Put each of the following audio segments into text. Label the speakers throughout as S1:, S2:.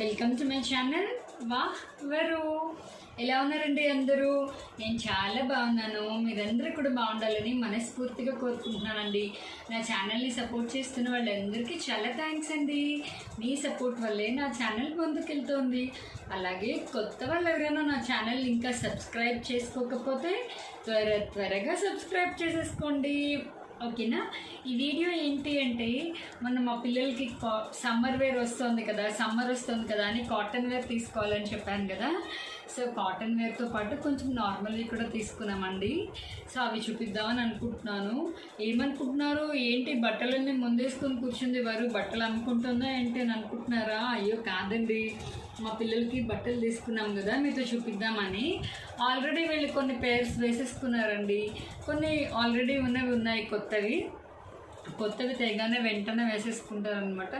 S1: Welcome to my channel వాహ్ వరు ఎలా ఉన్నారండి అందరూ? నేను చాలా బాగున్నాను. మీరందరూ కూడా బాగుండాలని మనస్ఫూర్తిగా కోరుకుంటున్నానండి. నా ఛానల్ని సపోర్ట్ చేస్తున్న వాళ్ళందరికీ చాలా థ్యాంక్స్ అండి. మీ సపోర్ట్ వల్లే నా ఛానల్ ముందుకెళ్తోంది. అలాగే కొత్త వాళ్ళు ఎవరైనా నా ఛానల్ ఇంకా సబ్స్క్రైబ్ చేసుకోకపోతే త్వర త్వరగా సబ్స్క్రైబ్ చేసేసుకోండి. ఓకేనా? ఈ వీడియో ఏంటి అంటే మనం మా పిల్లలకి సమ్మర్ వేర్ వస్తుంది కదా సమ్మర్ వస్తుంది కదా అని కాటన్ వేర్ తీసుకోవాలని చెప్పాను కదా. సో కాటన్ వేర్తో పాటు కొంచెం నార్మల్వి కూడా తీసుకున్నామండి. సో అవి చూపిద్దామని అనుకుంటున్నాను. ఏమనుకుంటున్నారు ఏంటి బట్టలన్నీ ముందేసుకొని కూర్చుంది వారు బట్టలు అమ్ముకుంటుందా ఏంటి అని అనుకుంటున్నారా? అయ్యో కాదండి. మా పిల్లలకి బట్టలు తీసుకున్నాం కదా మీతో చూపిద్దామని. ఆల్రెడీ వీళ్ళు కొన్ని పేర్స్ వేసేసుకున్నారండి. కొన్ని ఆల్రెడీ ఉన్నవి ఉన్నాయి కొత్తవి. కొత్తవి తెగానే వెంటనే వేసేసుకుంటారు అనమాట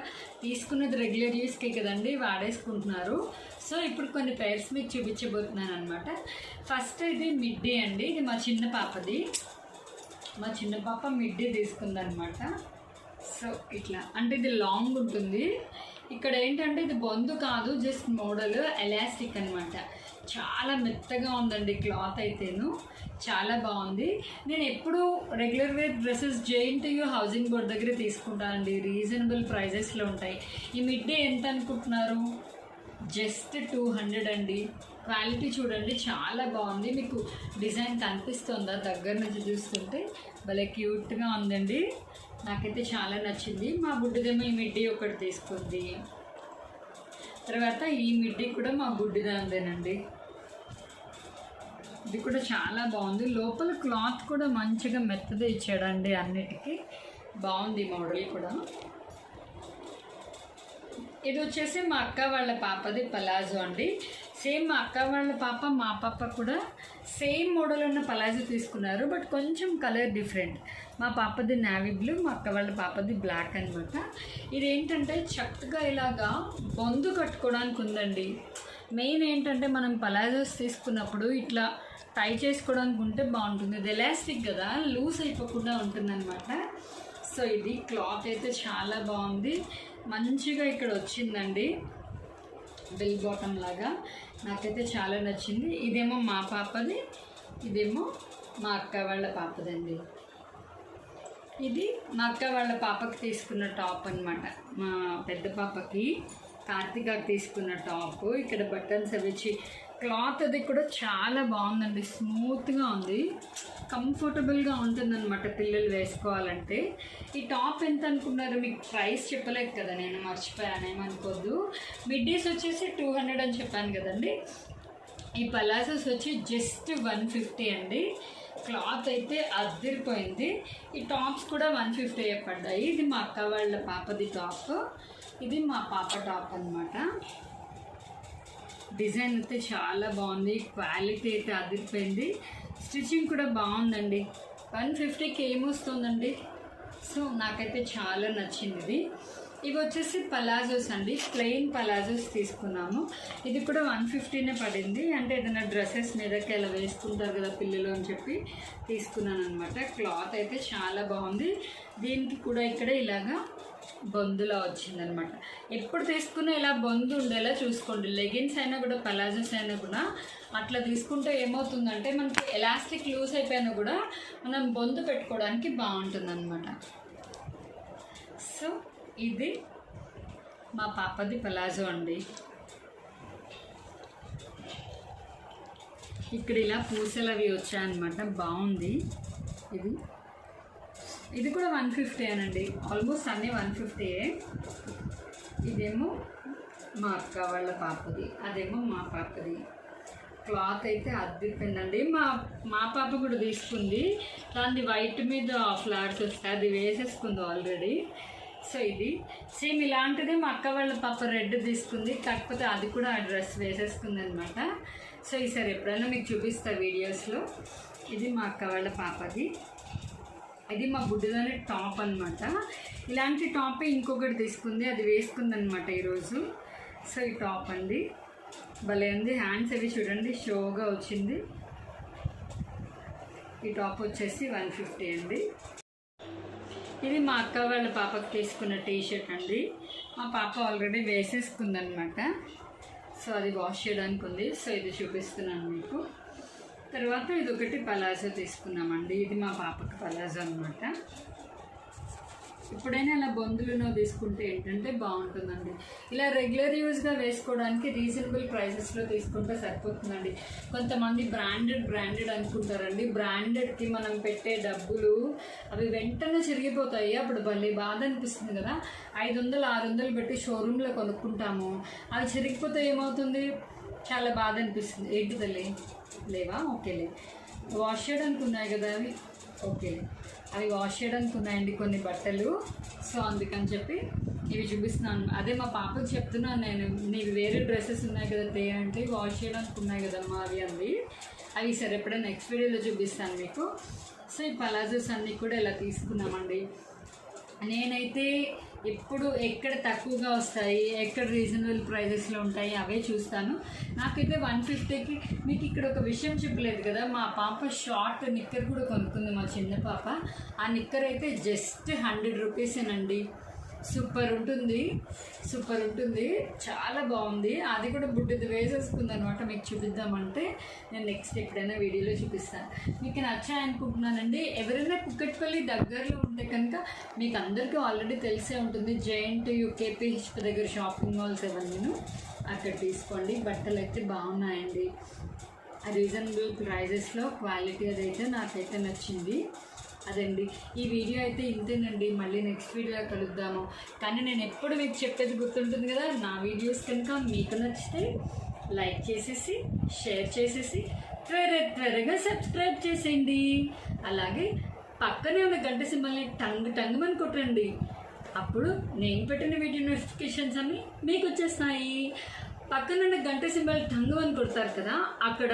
S1: తీసుకున్నది రెగ్యులర్ యూస్కే కదండి వాడేసుకుంటున్నారు. సో ఇప్పుడు కొన్ని పేర్స్ మీకు చూపించబోతున్నాను అనమాట ఫస్ట్ ఇది మిడ్డీ అండి ఇది మా చిన్న పాపది. మా చిన్న పాప మిడ్డీ తీసుకుందనమాట సో ఇట్లా అంటే ఇది లాంగ్ ఉంటుంది. ఇక్కడ ఏంటంటే ఇది బొందు కాదు జస్ట్ మోడల్ ఎలాస్టిక్ అనమాట చాలా మెత్తగా ఉందండి క్లాత్ అయితేను. చాలా బాగుంది. నేను ఎప్పుడు regular wear dresses JNTU housing board దగ్గర తీసుకుంటానండి. రీజనబుల్ ప్రైజెస్లో ఉంటాయి. ఈ మిడ్ డే ఎంత అనుకుంటున్నారు? జస్ట్ టూ హండ్రెడ్ అండి. క్వాలిటీ చూడండి చాలా బాగుంది. మీకు డిజైన్ కనిపిస్తుందా దగ్గర నుంచి చూస్తుంటే? భలే క్యూట్గా ఉందండి. నాకైతే చాలా నచ్చింది. మా బుడ్డిదేమో ఈ మిడ్డీ ఒకటి తీసుకుంది. తర్వాత ఈ మిడ్డీ కూడా మా బుడ్డిదాందేనండి ఇది కూడా చాలా బాగుంది. లోపల క్లాత్ కూడా మంచిగా మెత్తది ఇచ్చాడండి అన్నిటికీ. బాగుంది మోడల్ కూడా. ఇది వచ్చేసి మా అక్క వాళ్ళ పాపది పలాజో అండి. సేమ్ మా అక్క వాళ్ళ పాప మా పాప కూడా సేమ్ మోడల్ ఉన్న పలాజో తీసుకున్నారు బట్ కొంచెం కలర్ డిఫరెంట్. మా పాపది నావీ బ్లూ మా అక్క వాళ్ళ పాపది బ్లాక్ అనమాట ఇది ఏంటంటే చక్కగా ఇలాగా బొందు కట్టుకోవడానికి ఉందండి. మెయిన్ ఏంటంటే మనం పలాజోస్ తీసుకున్నప్పుడు ఇట్లా టై చేసుకోవడానికి ఉంటే బాగుంటుంది. ఇది ఎలాస్టిక్ కదా లూజ్ అయిపోకుండా ఉంటుందన్నమాట. సో ఇది క్లాత్ అయితే చాలా బాగుంది. మంచిగా ఇక్కడ వచ్చిందండి. బిల్ బాటమ్ లాగా. నాకైతే చాలా నచ్చింది. ఇదేమో మా పాపది ఇదేమో మా అక్క వాళ్ళ పాపదండి. ఇది మా అక్క వాళ్ళ పాపకి తీసుకున్న టాప్ అన్నమాట. మా పెద్ద పాపకి. కార్తికాకి తీసుకున్న టాప్ ఇక్కడ బటన్స్ అవి క్లాత్ అది కూడా చాలా బాగుందండి స్మూత్గా ఉంది. కంఫర్టబుల్గా ఉంటుందన్నమాట పిల్లలు వేసుకోవాలంటే. ఈ టాప్ ఎంత అనుకున్నారు? మీకు ప్రైస్ చెప్పలేదు కదా నేను మర్చిపోయాను ఏమనుకోద్దు. మిడ్డీస్ వచ్చేసి టూ హండ్రెడ్ అని చెప్పాను కదండి. ఈ పలాసోస్ వచ్చి జస్ట్ వన్ ఫిఫ్టీ అండి. క్లాత్ అయితే అద్దరిపోయింది ఈ టాప్స్ కూడా వన్ ఫిఫ్టీ పడ్డాయి. ఇది మా అక్క వాళ్ళ పాపది టాప్. ఇది మా పాప టాప్ అనమాట డిజైన్ అయితే చాలా బాగుంది క్వాలిటీ అయితే అదిరిపోయింది. స్టిచ్చింగ్ కూడా బాగుందండి. వన్ ఫిఫ్టీకి ఏమొస్తుందండి? సో నాకైతే చాలా నచ్చింది ఇది. ఇవి వచ్చేసి పలాజోస్ అండి. ప్లెయిన్ పలాజోస్ తీసుకున్నాము. ఇది కూడా వన్ ఫిఫ్టీనే పడింది. అంటే ఏదైనా డ్రెస్సెస్ మీదకి అలా వేసుకుంటారు కదా పిల్లలు అని చెప్పి తీసుకున్నాను అనమాట క్లాత్ అయితే చాలా బాగుంది. దీనికి కూడా ఇక్కడ ఇలాగా బొందులా వచ్చిందనమాట ఎప్పుడు తీసుకున్నా ఇలా బొందు ఉండేలా చూసుకోండి. లెగిన్స్ అయినా కూడా పలాజోస్ అయినా కూడా అట్లా తీసుకుంటే ఏమవుతుందంటే మనకి ఎలాస్టిక్ లూజ్ అయిపోయినా కూడా మనం బొందు పెట్టుకోవడానికి బాగుంటుంది అనమాట సో ఇది మా పాపది పలాజో అండి. ఇక్కడ ఇలా పూసలు అవి వచ్చాయన్నమాట బాగుంది. ఇది. ఇది కూడా వన్ ఫిఫ్టీ అనండి ఆల్మోస్ట్ అన్నీ వన్ ఫిఫ్టీయే ఇదేమో మా అక్క వాళ్ళ పాపది అదేమో మా పాపది. క్లాత్ అయితే అద్దరిపోయిందండి మా మా పాప కూడా తీసుకుంది. దాన్ని వైట్ మీద ఫ్లవర్స్ వస్తాయి అది వేసేసుకుంది ఆల్రెడీ. సో ఇది. సేమ్ ఇలాంటిది మా అక్క వాళ్ళ పాప రెడ్ తీసుకుంది. కాకపోతే అది కూడా ఆ డ్రెస్ వేసేసుకుంది అనమాట సో ఈసారి ఎప్పుడైనా మీకు చూపిస్తా వీడియోస్లో. ఇది మా అక్క వాళ్ళ పాపది. ఇది మా బుడ్డిదాని టాప్ అనమాట ఇలాంటి టాపే ఇంకొకటి తీసుకుంది. అది వేసుకుంది అనమాట ఈరోజు. సో ఈ టాప్ అండి. భలే ఉంది. హ్యాండ్స్ అవి చూడండి. షోగా వచ్చింది. ఈ టాప్ వచ్చేసి వన్ ఫిఫ్టీ అండి. ఇది మా అక్క వాళ్ళ పాపకు తీసుకున్న టీ షర్ట్ అండి. మా పాప ఆల్రెడీ వేసేసుకుందనమాట సో అది వాష్ చేయడానికి ఉంది. సో ఇది చూపిస్తున్నాను మీకు. తర్వాత ఇది ఒకటి పలాజో తీసుకున్నామండి. ఇది మా పాపకి పలాజో అనమాట ఎప్పుడైనా ఇలా బొందులను తీసుకుంటే ఏంటంటే బాగుంటుందండి. ఇలా రెగ్యులర్ యూజ్గా వేసుకోవడానికి రీజనబుల్ ప్రైసెస్లో తీసుకుంటే సరిపోతుందండి. కొంతమంది బ్రాండెడ్ బ్రాండెడ్ అనుకుంటారండి. బ్రాండెడ్కి మనం పెట్టే డబ్బులు అవి వెంటనే చిరిగిపోతాయి. అప్పుడు భలే బాధ అనిపిస్తుంది కదా. ఐదు వందలు ఆరు వందలు పెట్టి షోరూంలో కొనుక్కుంటాము. అవి చిరిగిపోతే ఏమవుతుంది? చాలా బాధ అనిపిస్తుంది. ఏంటిదలే? లేవా? ఓకేలే. వాష్ చేయడానికి ఉన్నాయి కదా అవి. ఓకే అవి వాష్ చేయడానికి ఉన్నాయండి కొన్ని బట్టలు. సో అందుకని చెప్పి ఇవి చూపిస్తున్నాను. అదే మా పాపకు చెప్తున్నాను నేను నీవి వేరే డ్రెస్సెస్ ఉన్నాయి కదా తే అంటే వాష్ చేయడానికి ఉన్నాయి కదమ్మా అవి అంది. అవి సరే ఎప్పుడైనా నెక్స్ట్ వీడియోలో చూపిస్తాను మీకు. సో ఈ పలాజోస్ అన్నీ కూడా ఇలా తీసుకున్నామండి. నేనైతే ఎప్పుడు ఎక్కడ తక్కువగా వస్తాయి ఎక్కడ రీజనబుల్ ప్రైజెస్లో ఉంటాయి అవే చూస్తాను. నాకైతే వన్ ఫిఫ్టీకి మీకు ఇక్కడ ఒక విషయం చెప్పలేదు కదా మా పాప షార్ట్ నిక్కర్ కూడా కొనుక్కుంది మా చిన్న పాప. ఆ నిక్కర్ అయితే జస్ట్ హండ్రెడ్ రూపీసేనండి సూపర్ ఉంటుంది. సూపర్ ఉంటుంది. చాలా బాగుంది. అది కూడా బుడ్డిది వేసేసుకుంది అనమాట మీకు చూపిద్దామంటే. నేను నెక్స్ట్ ఎప్పుడైనా వీడియోలో చూపిస్తాను. మీకు నచ్చాయనుకుంటున్నానండి. ఎవరైనా కుక్కట్పల్లి దగ్గరలో ఉంటే కనుక మీకు అందరికీ ఆల్రెడీ తెలిసే ఉంటుంది. జైంట్ యూకేపీ దగ్గర షాపింగ్ మాల్స్ ఇవన్నీ అక్కడ తీసుకోండి. బట్టలు అయితే బాగున్నాయండి. రీజనబుల్ ప్రైజెస్లో క్వాలిటీ అదైతే నాకైతే నచ్చింది. అదండి. ఈ వీడియో అయితే ఇంతేనండి. మళ్ళీ నెక్స్ట్ వీడియో కలుద్దాము. కానీ నేను ఎప్పుడు మీకు చెప్పేది గుర్తుంటుంది కదా నా వీడియోస్ కనుక మీకు నచ్చితే లైక్ చేసేసి షేర్ చేసేసి త్వర త్వరగా సబ్స్క్రైబ్ చేసేయండి. అలాగే పక్కనే ఉన్న గంట సింబల్ని టంగ్ టంగ్ అని కొట్టండి. అప్పుడు నేను పెట్టిన వీడియో నోటిఫికేషన్స్ అన్నీ మీకు వచ్చేస్తాయి. పక్కనున్న గంట సింబల్ టంగు అని కొడతారు కదా అక్కడ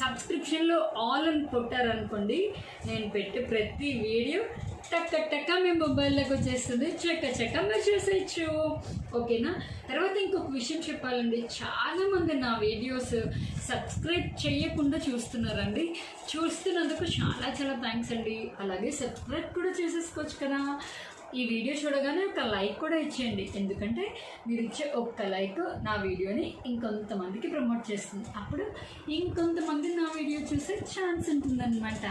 S1: సబ్స్క్రిప్షన్లో ఆల్ అని కొట్టారనుకోండి నేను పెట్టే ప్రతి వీడియో టక్క టక్క మీ మొబైల్లోకి వచ్చేస్తుంది చెక్క చెక్క మీరు చూసేయచ్చు ఓకేనా? తర్వాత ఇంకొక విషయం చెప్పాలండి చాలామంది నా వీడియోస్ సబ్స్క్రైబ్ చేయకుండా చూస్తున్నారండి. చూస్తున్నందుకు చాలా చాలా థ్యాంక్స్ అండి. అలాగే సబ్స్క్రైబ్ కూడా చేసేసుకోవచ్చు కదా. ఈ వీడియో చూడగానే ఒక లైక్ కూడా ఇచ్చేయండి. ఎందుకంటే మీరు ఇచ్చే ఒక్క లైక్ నా వీడియోని ఇంకొంతమందికి ప్రమోట్ చేస్తుంది. అప్పుడు ఇంకొంతమంది నా వీడియో చూసే ఛాన్స్ ఉంటుందన్నమాట.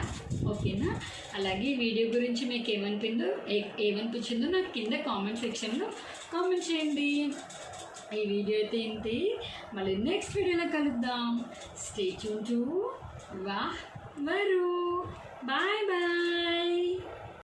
S1: ఓకేనా? అలాగే ఈ వీడియో గురించి మీకు ఏమనిపిందో ఏమనిపించిందో నాకు కింద కామెంట్ సెక్షన్లో కామెంట్ చేయండి. ఈ వీడియో అయితే ఏంటి? మళ్ళీ నెక్స్ట్ వీడియోలో కలుద్దాం. స్టే చూంటూ వాహ్ వరు. Bye bye.